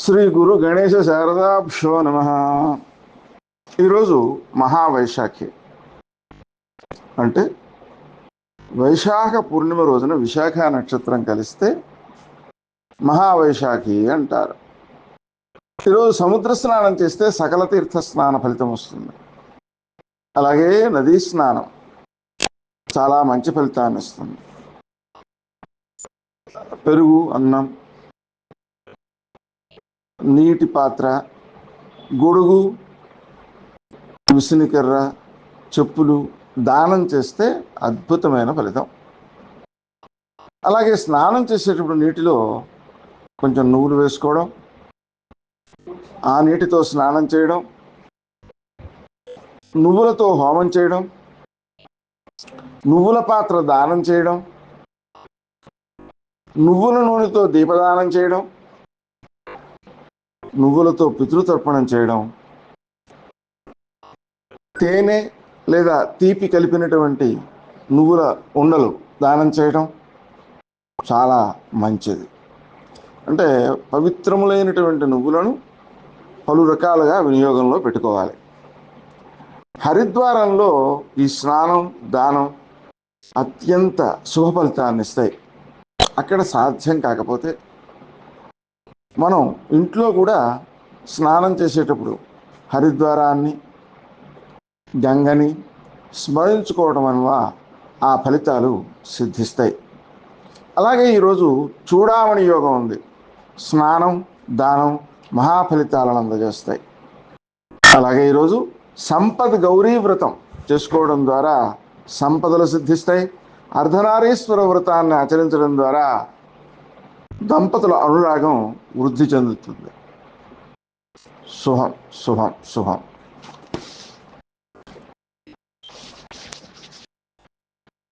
శ్రీ గురు గణేశ శారదాభ్యో నమ. ఈరోజు మహావైశాఖి. అంటే వైశాఖ పూర్ణిమ రోజున విశాఖ నక్షత్రం కలిస్తే మహావైశాఖి అంటారు. ఈరోజు సముద్ర స్నానం చేస్తే సకల తీర్థ స్నాన ఫలితం వస్తుంది. అలాగే నదీ స్నానం చాలా మంచి ఫలితాన్ని ఇస్తుంది. పెరుగు అన్నం నీటి పాత్ర గొడుగు విసినికర్ర చెప్పులు దానం చేస్తే అద్భుతమైన ఫలితం. అలాగే స్నానం చేసేటప్పుడు నీటిలో కొంచెం నువ్వులు వేసుకోవడం ఆ నీటితో స్నానం చేయడం నువ్వులతో హోమం చేయడం నువ్వుల పాత్ర దానం చేయడం నువ్వుల నూనెతో దీపదానం చేయడం నువ్వులతో పితృతర్పణం చేయడం తేనె లేదా తీపి కలిపినటువంటి నువ్వుల ఉండలు దానం చేయడం చాలా మంచిది. అంటే పవిత్రములైనటువంటి నువ్వులను పలు రకాలుగా వినియోగంలో పెట్టుకోవాలి. హరిద్వారంలో ఈ స్నానం దానం అత్యంత శుభ ఫలితాన్ని ఇస్తాయి. అక్కడ సాధ్యం కాకపోతే మనం ఇంట్లో కూడా స్నానం చేసేటప్పుడు హరిద్వారాన్ని గంగని స్మరించుకోవడం వల్ల ఆ ఫలితాలు సిద్ధిస్తాయి. అలాగే ఈరోజు చూడామణి యోగం ఉంది. స్నానం దానం మహాఫలితాలను అందజేస్తాయి. అలాగే ఈరోజు సంపద గౌరీ వ్రతం చేసుకోవడం ద్వారా సంపదలు సిద్ధిస్తాయి. అర్ధనారీశ్వర వ్రతాన్ని ఆచరించడం ద్వారా దంపతుల అనురాగం వృద్ధి చెందుతుంది. శుభం శుభం శుభం